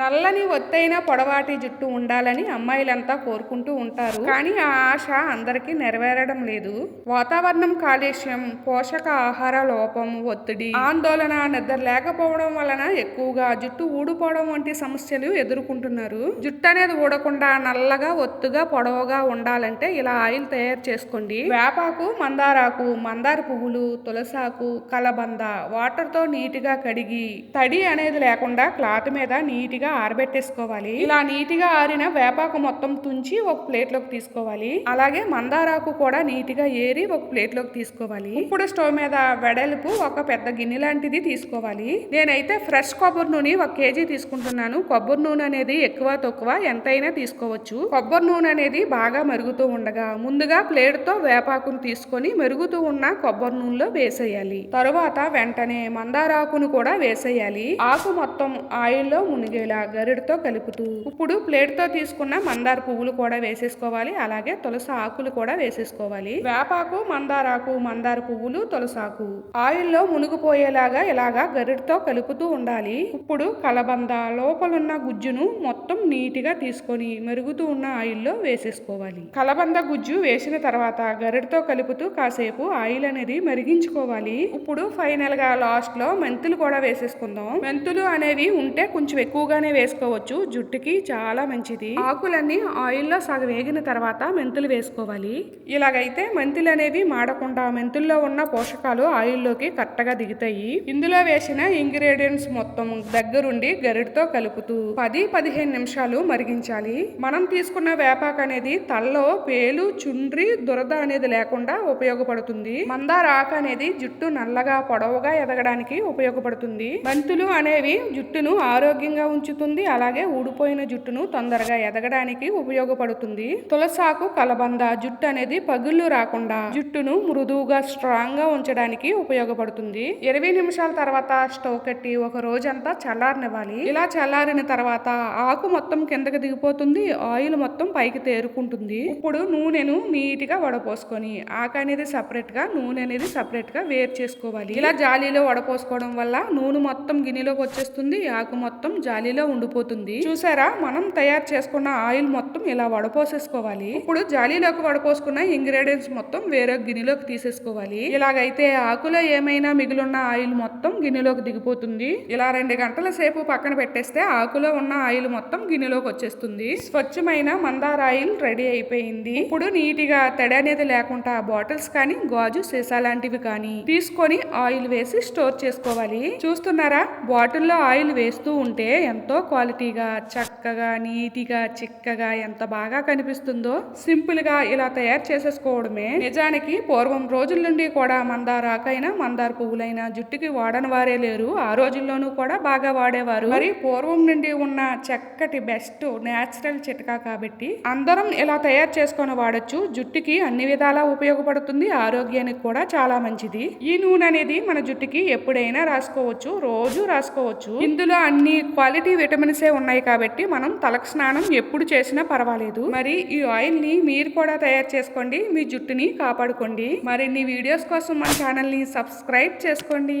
నల్లని ఒత్తైన పొడవాటి జుట్టు ఉండాలని అమ్మాయిలంతా కోరుకుంటూ ఉంటారు. కానీ ఆ ఆశ అందరికీ నెరవేరడం లేదు. వాతావరణం కాలుష్యం పోషక ఆహార లోపం ఒత్తిడి ఆందోళన నిద్ర లేకపోవడం వలన ఎక్కువగా జుట్టు ఊడిపోవడం వంటి సమస్యలు ఎదుర్కొంటున్నారు. జుట్టు అనేది ఊడకుండా నల్లగా ఒత్తుగా పొడవుగా ఉండాలంటే ఇలా ఆయిల్ తయారు చేసుకోండి. వేపాకు మందారాకు మందార పువ్వులు తులసాకు కలబంద వాటర్తో నీటిగా కడిగి తడి అనేది లేకుండా క్లాత్ మీద నీటిగా ఆరబెట్టేసుకోవాలి. ఇలా నీట్గా ఆరిన వేపాకు మొత్తం తుంచి ఒక ప్లేట్లోకి తీసుకోవాలి. అలాగే మందారాకు కూడా నీట్గా ఏరి ఒక ప్లేట్లోకి తీసుకోవాలి. ఇప్పుడు స్టవ్ మీద వెడల్పు ఒక పెద్ద గిన్నె లాంటిది తీసుకోవాలి. నేనైతే ఫ్రెష్ కొబ్బరి నూనె ఒక కేజీ తీసుకుంటున్నాను. కొబ్బరి నూనె అనేది ఎక్కువ తక్కువ ఎంతైనా తీసుకోవచ్చు. కొబ్బరి నూనె అనేది బాగా మరుగుతూ ఉండగా ముందుగా ప్లేట్తో వేపాకును తీసుకొని మెరుగుతూ ఉన్న కొబ్బరి నూనెలో వేసేయాలి. తరువాత వెంటనే మందారాకును కూడా వేసేయాలి. ఆకు మొత్తం ఆయిల్లో మునిగేలా గరిటతో కలుపుతూ ఇప్పుడు ప్లేట్తో తీసుకున్న మందార పువ్వులు కూడా వేసేసుకోవాలి. అలాగే తులసి ఆకులు కూడా వేసేసుకోవాలి. వేపాకు మందారాకు మందార పువ్వులు తులసాకు ఆయిల్లో మునిగిపోయేలాగా ఇలాగా గరిటతో కలుపుతూ ఉండాలి. ఇప్పుడు కలబంద లోపలున్న గుజ్జును మొత్తం నీటిగా తీసుకొని మెరుగుతూ ఉన్న ఆయిల్లో వేసేసుకోవాలి. కలబంద గుజ్జు వేసిన తర్వాత గరిటతో కలుపుతూ కాసేపు ఆయిల్ అనేది మరిగించుకోవాలి. ఇప్పుడు ఫైనల్గా లాస్ట్లో మెంతులు కూడా వేసేసుకుందాం. మెంతులు అనేవి ఉంటే కొంచెం ఎక్కువగా ఎక్కువగానే వేసుకోవచ్చు. జుట్టుకి చాలా మంచిది. ఆకులన్నీ ఆయిల్లో సగం వేగిన తర్వాత మెంతులు వేసుకోవాలి. ఇలాగైతే మెంతులు అనేవి మాడకుండా మెంతుల్లో ఉన్న పోషకాలు ఆయిల్లోకి కరెక్ట్గా దిగుతాయి. ఇందులో వేసిన ఇంగ్రీడియంట్స్ మొత్తం దగ్గరుండి గరిటతో కలుపుతూ పది పదిహేను నిమిషాలు మరిగించాలి. మనం తీసుకున్న వేపాకు అనేది తలలో పేలు చుండ్రి దురద అనేది లేకుండా ఉపయోగపడుతుంది. మందార ఆకు అనేది జుట్టు నల్లగా పొడవుగా ఎదగడానికి ఉపయోగపడుతుంది. మెంతులు అనేవి జుట్టును ఆరోగ్యంగా ఉంచుతుంది అలాగే ఊడిపోయిన జుట్టును తొందరగా ఎదగడానికి ఉపయోగపడుతుంది. తులసాకు కలబంద జుట్టు అనేది పగుళ్ళు రాకుండా జుట్టును మృదువుగా స్ట్రాంగ్గా ఉంచడానికి ఉపయోగపడుతుంది. ఇరవై నిమిషాల తర్వాత స్టవ్ కట్టి ఒక రోజంతా చల్లారనివ్వాలి. ఇలా చల్లారిన తర్వాత ఆకు మొత్తం కిందకి దిగిపోతుంది. ఆయిల్ మొత్తం పైకి తేరుకుంటుంది. ఇప్పుడు నూనెను నీట్గా వడపోసుకొని ఆకు అనేది సపరేట్గా నూనె అనేది సపరేట్గా వేరు చేసుకోవాలి. ఇలా జాలీలో వడపోసుకోవడం వల్ల నూనె మొత్తం గిన్నెలోకి వచ్చేస్తుంది. ఆకు మొత్తం జాలీలో ఉండిపోతుంది. చూసారా? మనం తయారు చేసుకున్న ఆయిల్ మొత్తం ఇలా వడపోసేసుకోవాలి. ఇప్పుడు జాలీలోకి వడపోసుకున్న ఇంగ్రీడియంట్స్ మొత్తం వేరే గిన్నెలోకి తీసేసుకోవాలి. ఇలాగైతే ఆకులో ఏమైనా మిగిలిన ఆయిల్ మొత్తం గిన్నెలోకి దిగిపోతుంది. ఇలా రెండు గంటల సేపు పక్కన పెట్టేస్తే ఆకులో ఉన్న ఆయిల్ మొత్తం గిన్నెలోకి వచ్చేస్తుంది. స్వచ్ఛమైన మందార ఆయిల్ రెడీ అయిపోయింది. ఇప్పుడు నీటిగా తడి అనేది లేకుండా బాటిల్స్ కానీ గాజు సీసా లాంటివి కానీ తీసుకొని ఆయిల్ వేసి స్టోర్ చేసుకోవాలి. చూస్తున్నారా? బాటిల్లో ఆయిల్ వేస్తూ ఉంటే ఎంత ఎంతో క్వాలిటీగా చక్కగా నీటిగా చిక్కగా ఎంత బాగా కనిపిస్తుందో సింపుల్గా ఇలా తయారు చేసేసుకోవడమే. నిజానికి పూర్వం రోజుల నుండి కూడా మందార ఆకైనా మందార పువ్వులైనా జుట్టుకి వాడని వారే లేరు. ఆ రోజుల్లోనూ కూడా బాగా వాడేవారు. మరి పూర్వం నుండి ఉన్న చక్కటి బెస్ట్ నేచురల్ చిట్కా కాబట్టి అందరం ఇలా తయారు చేసుకొని వాడొచ్చు. జుట్టుకి అన్ని విధాలా ఉపయోగపడుతుంది. ఆరోగ్యానికి కూడా చాలా మంచిది. ఈ నూనె అనేది మన జుట్టుకి ఎప్పుడైనా రాసుకోవచ్చు. రోజు రాసుకోవచ్చు. ఇందులో అన్ని క్వాలిటీ విటమిన్సే ఉన్నాయి కాబట్టి మనం తలకు స్నానం ఎప్పుడు చేసినా పర్వాలేదు. మరి ఈ ఆయిల్ని మీరు కూడా తయారు చేసుకోండి. మీ జుట్టుని కాపాడుకోండి. మరిన్ని వీడియోస్ కోసం మన ఛానల్ని సబ్స్క్రైబ్ చేసుకోండి.